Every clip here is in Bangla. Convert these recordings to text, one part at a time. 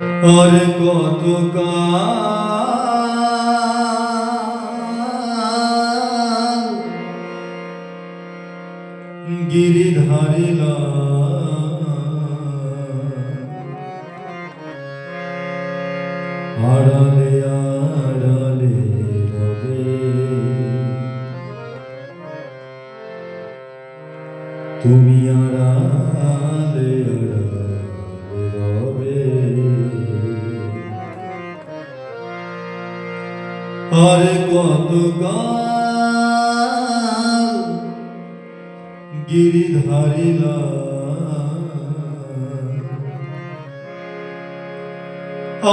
আর কত গিরিধারিলা আড়ালে আড়ালে তুমি আড়ালে আড়ালে আর কত গাল গিরিধারিলা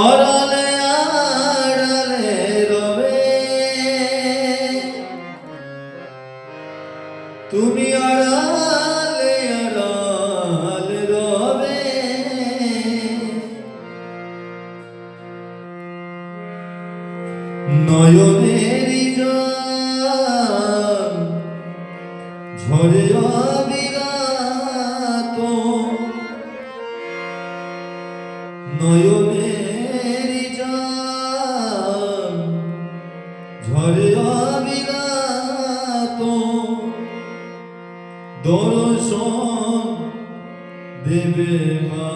আড়ালে নয়নেরই জল ঝরে অবিরাত। নয়নেরই জল ঝরে অবিরাত। দর্শন দেবে মা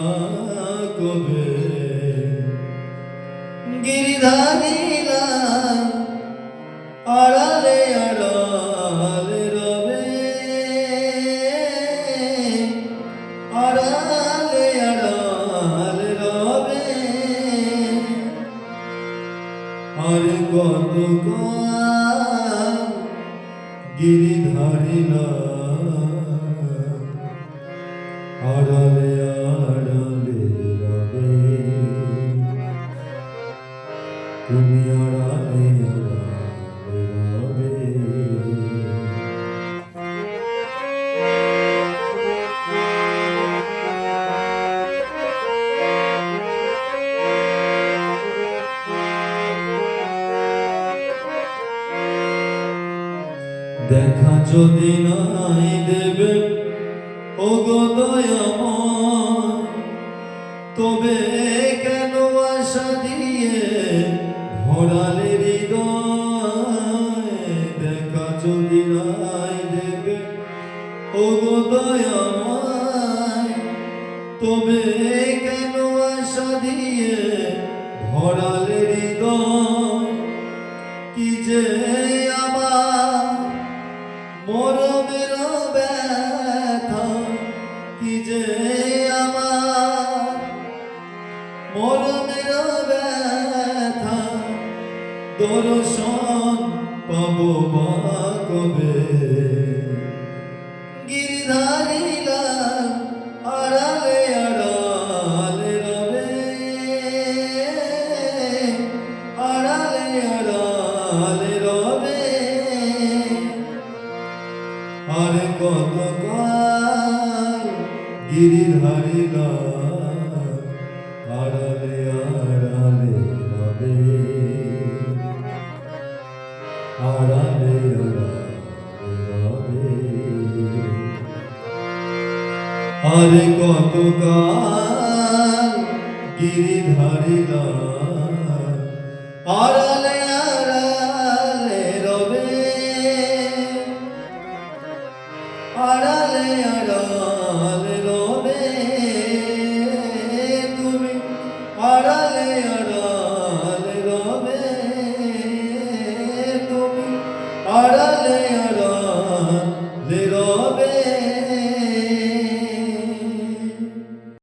কবে? গিরিধারীরা আড়ালে আড়ালে রবে। আড়ালে আড়ালে রবে। আর কত কাল গিরিধারীরা দেখা যদি নাই দেবে ও গো তবে কেন আশা দিয়ে ভরালে হৃদয়? দেখা যদি নাই দেবে ও গো তবে কেন আশা দিয়ে ভরালে হৃদয়? কি যে মরমের ব্যথা, কি যে আমার? মরমের ব্যথা, দর্শন পাবো কবে? গিরিধারীলা আড়ালে আড়ালে রবে। আড়ালে আড়ালে আর কত কাল গিরিধারীলা আড়ালে আড়ালে রবে আড়ালে আড়ালে আর কত কাল গিরিধারীলা আড়ালে আড়ালে আড়ালে রবে তুমি আড়ালে